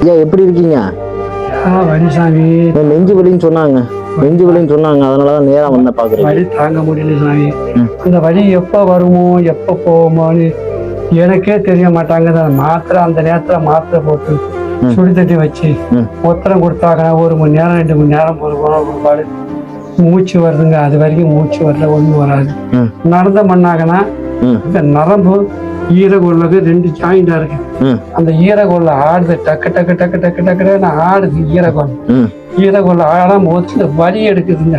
ஐயா எப்படி இருக்கீங்க? இந்த நெஞ்சு வலின்னு சொன்னாங்க. நெஞ்சு வலின்னு சொன்னாங்க. அதனால தான் நேரா வந்த பாக்குறேன் வலி தாங்க முடியல சாமி. ம். அந்த வலி எப்போ வருமோ எப்போ போகுமோன்னு எனக்கே தெரிய மாட்டாங்க. மாத்திரை அந்த நேரத்தில் மாத்திரை போட்டு. சுடி தட்டி வச்சு ம். ஒத்தரம் கொடுத்தாங்கன்னா ஒரு மணி நேரம் ரெண்டு மணி நேரம் ஒரு கொடுப்பாடு மூச்சு வருதுங்க. அது வரைக்கும் மூச்சு வரல ஒன்றும் வராது. நடந்த பண்ணாங்கன்னா. இந்த நரம்பு ஈரகுள்ளது ரெண்டு ஜாயிண்டா இருக்கு. அந்த ஈரகொல்ல ஆடுது டக்கு டக்கு டக்கு டக்கு டக்குன்னு ஆடுது ஈரகொல்ல ம் ஈரகொல்ல ஆடாம இந்த வலி எடுக்குதுங்க.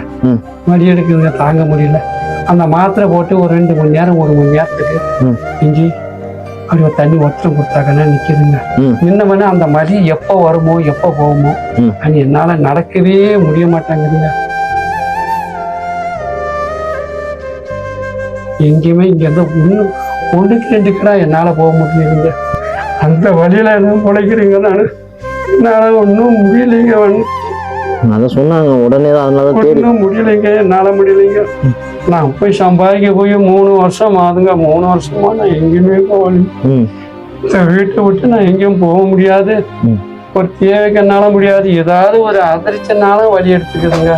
வலி எடுக்குதுங்க தாங்க முடியல அந்த மாத்திரை போட்டு ஒரு ரெண்டு மணி நேரம் ஒரு மணி நேரத்துக்கு. இஞ்சி அப்படி ஒரு தண்ணி ஒத்தரம் கொடுத்தாங்கன்னா நிக்குதுங்க ம். இன்னும் அந்த வலி எப்போ வருமோ எப்போ போகுமோ. அது என்னால நடக்கவே முடிய மாட்டாங்குதுங்க எங்கேயுமே இங்க இருந்து ஒண்ணுக்கு ரெண்டு கடை என்னால போக முடியலைங்க. அந்த வழியில என்ன உழைக்கிறீங்க நான்? என்னால ஒன்றும் முடியலைங்க அதான் சொன்னாங்க. உடனே தான் அதனால ஒன்றும் முடியலைங்க. என்னால முடியலைங்க. நான் போய் சம்பாதிக்க போய் மூணு வருஷம் ஆகுதுங்க. மூணு வருஷமா நான் எங்கேயுமே போகல. ம். இந்த வீட்டை விட்டு நான் எங்கேயும் போக முடியாது. ஒரு தேவைக்கு என்னால முடியாது. ஏதாவது ஒரு அதிர்ச்சினால வழி எடுத்துக்குதுங்க.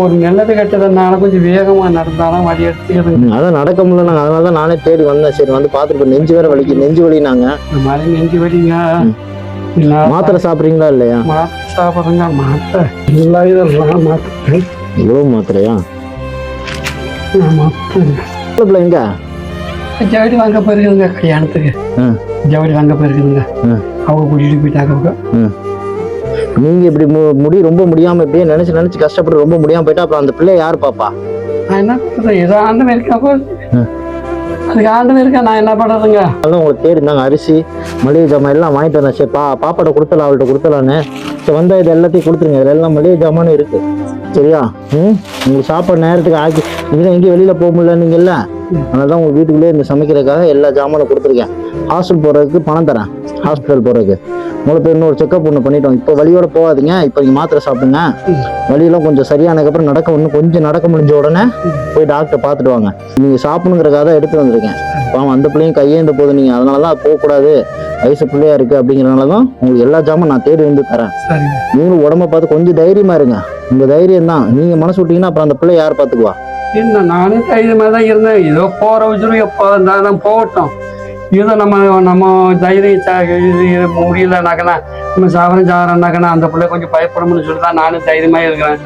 ஒரு நல்லது கெட்டதுனால கொஞ்சம் வேகமா நடந்தாலும் வழி எடுத்துக்குதுங்க ம், அதான் நடக்க முடியல நாங்கள் அதனால தான் நானே தேடி வந்தேன். சரி வந்து பார்த்துட்டு நெஞ்சு வேற வலிக்கு நெஞ்சு வலினாங்க. இந்த மாதிரி நெஞ்சு வலிங்க. மாத்திரை சாப்பிட்றீங்களா இல்லையா? மாத்திரை சாப்பிடுங்க மாத்திரை எல்லா இதெல்லாம் மாத்திரை. இவ்வளவு மாத்திரையா? நான் மாத்திரைங்க பிள்ளை எங்க? ஜவுளி வாங்க போயிருக்குதுங்க கல்யாணத்துக்கு. ஜவுளி வாங்க போயிருக்குதுங்க. அவங்க கூட்டிட்டு போயிட்டாங்க நீங்க இப்படி மு- முடி ரொம்ப முடியாம இப்படியே நினைச்சு நினைச்சு கஷ்டப்பட்டு ரொம்ப முடியாம போயிட்டா அப்புறம் அந்த பிள்ளை யார் பாப்பா? நான் என்ன பண்றது ஏதோ ஆண்டவன் இருக்கா போல. ம். அதுக்கு ஆண்டவன் இருக்கா? நான் என்ன பண்றதுங்க? அதனால உங்களுக்கு தேடி இருந்தாங்க அரிசி மளிகை ஜாமான் எல்லாம் வாங்கிட்டு வந்தேன். சரி பா பாப்பாட்ட கொடுத்தலாம் அவள்கிட்ட கொடுத்தலான்னு சரி வந்தா இது எல்லாத்தையும் கொடுத்துருங்க. இதுல எல்லாம் மளிகை ஜாமானும் இருக்கு. சரியா? ம்? உங்களுக்கு சாப்பாடு நேரத்துக்கு ஆக்கி நீங்க எங்கேயும் வெளியில போக முடியலன்னீங்கல்ல அதனால தான் உங்க வீட்டுக்குள்ளேயே இந்த சமைக்கிறதுக்காக எல்லா ஜாமானும் கொடுத்துருக்கேன். ஹாஸ்டல் போறதுக்கு பணம் தரேன். ஹாஸ்பிட்டல் போறதுக்கு உங்களுக்கு இன்னொரு செக்அப் ஒன்று பண்ணிட்டோம். இப்போ வழியோட போகாதீங்க. இப்போ நீங்கள் மாத்திரை சாப்பிடுங்க. வழியெல்லாம் கொஞ்சம் சரியானதுக்கப்புறம் நடக்க இன்னும் கொஞ்சம் நடக்க முடிஞ்ச உடனே போய் டாக்டர் பார்த்துட்டு வாங்க. நீங்கள் சாப்பிடுங்கிறக்காக தான் எடுத்து வந்திருக்கேன். பாவம் அந்த பிள்ளையும் கையேந்த போது நீங்கள் அதனால தான் போகக்கூடாது வயசு பிள்ளையா இருக்கு அப்படிங்கிறனால தான் உங்களுக்கு எல்லா ஜாமும் நான் தேடி வந்து தரேன். நீங்களும் உடம்ப பார்த்து கொஞ்சம் தைரியமா இருங்க. உங்க தைரியம் தான். நீங்க மனசு விட்டீங்கன்னா அப்புறம் அந்த பிள்ளை யார் பார்த்துக்குவா? என்ன நானும் தைரியமா தான் இருந்தேன். ஏதோ போற வச்சுரும் எப்போ இருந்தாலும் போகட்டும். ஏதோ நம்ம நம்ம தைரியம் சா- இது இது முடியலனாக்கனா நம்ம சாவரம் சாவரம்னாக்கனா அந்த பிள்ளை கொஞ்சம் பயப்படணும்னு சொல்லி தான் நானும் தைரியமா இருக்கிறேன்.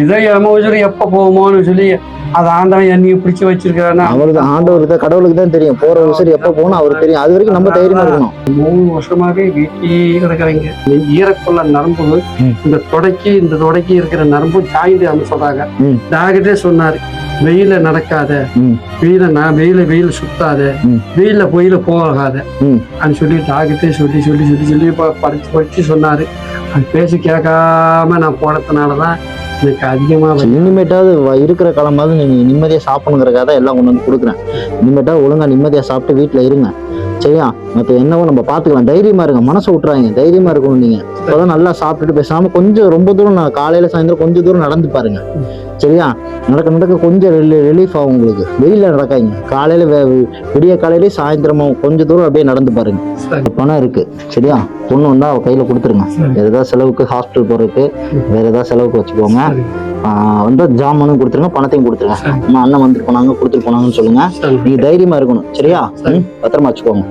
ஏதோ எம எப்போ போகுமோன்னு சொல்லி அது ஆண்டவன் என்னையும் பிடிச்சி வச்சிருக்கிறானா அவருக்கு ஆண்டவருக்கு தான் கடவுளுக்கு தான் தெரியும். போற விசிறி எப்போ போகணும் அவருக்கு தெரியும். அது வரைக்கும் நம்ம தைரியமா இருக்கணும். மூணு வருஷமாவே வீட்டிலேயே கிடக்குறீங்க ஈரக்குள்ள நரம்பு. இந்த தொடக்கி இந்த தொடக்கி இருக்கிற நரம்பு ஜாயிண்ட் அப்படின்னு சொல்றாங்க. டாக்டரே சொன்னாரு. வெயில நடக்காத. வெயில நான் வெயில வெயில் சுத்தாத. வெயில பொயில போகாத. அப்படின்னு சொல்லி டாக்டரே சொல்லி சொல்லி சொல்லி சொல்லி படிச்சு படிச்சு சொன்னாரு. அது பேசி கேட்காம நான் போனதுனாலதான் எனக்கு அதிகமா சரி, இனிமேட்டாவது இருக்கிற காலமாவது நீங்க நிம்மதியா சாப்பிடணுங்கிறக்காக தான் எல்லாம் கொண்டு வந்து கொடுக்குறேன். இனிமேட்டாவது ஒழுங்கா நிம்மதியா சாப்பிட்டு வீட்டுல இருங்க. சரியா? மற்ற என்னவோ நம்ம பார்த்துக்கலாம். தைரியமா இருங்க. மனசை விட்டுறாங்க தைரியமா இருக்கணும் நீங்க. இப்போதான் நல்லா சாப்பிட்டுட்டு பேசாம கொஞ்சம் ரொம்ப தூரம் நான் காலையில சாயந்தரம் கொஞ்சம் தூரம் நடந்து பாருங்க. சரியா? நடக்க நடக்க கொஞ்சம் ரிலீஃப் ஆகும் உங்களுக்கு. வெயில நடக்காதீங்க. காலையில விடிய காலையிலே சாயந்தரமா கொஞ்சம் தூரம் அப்படியே நடந்து பாருங்க. பணம் இருக்கு. சரியா? பொண்ணு வந்தா அவ கையில கொடுத்துருங்க. வேற ஏதாவது செலவுக்கு ஹாஸ்பிட்டல் போறதுக்கு வேற ஏதாவது செலவுக்கு வச்சுக்கோங்க. வந்து ஜாமானும் கொடுத்துருங்க பணத்தையும் கொடுத்துருங்க. அம்மா அண்ணன் வந்துட்டு போனாங்க கொடுத்துட்டு போனாங்கன்னு சொல்லுங்க. சரி. நீங்க தைரியமா இருக்கணும். சரியா? பத்திரமா வச்சுக்கோங்க.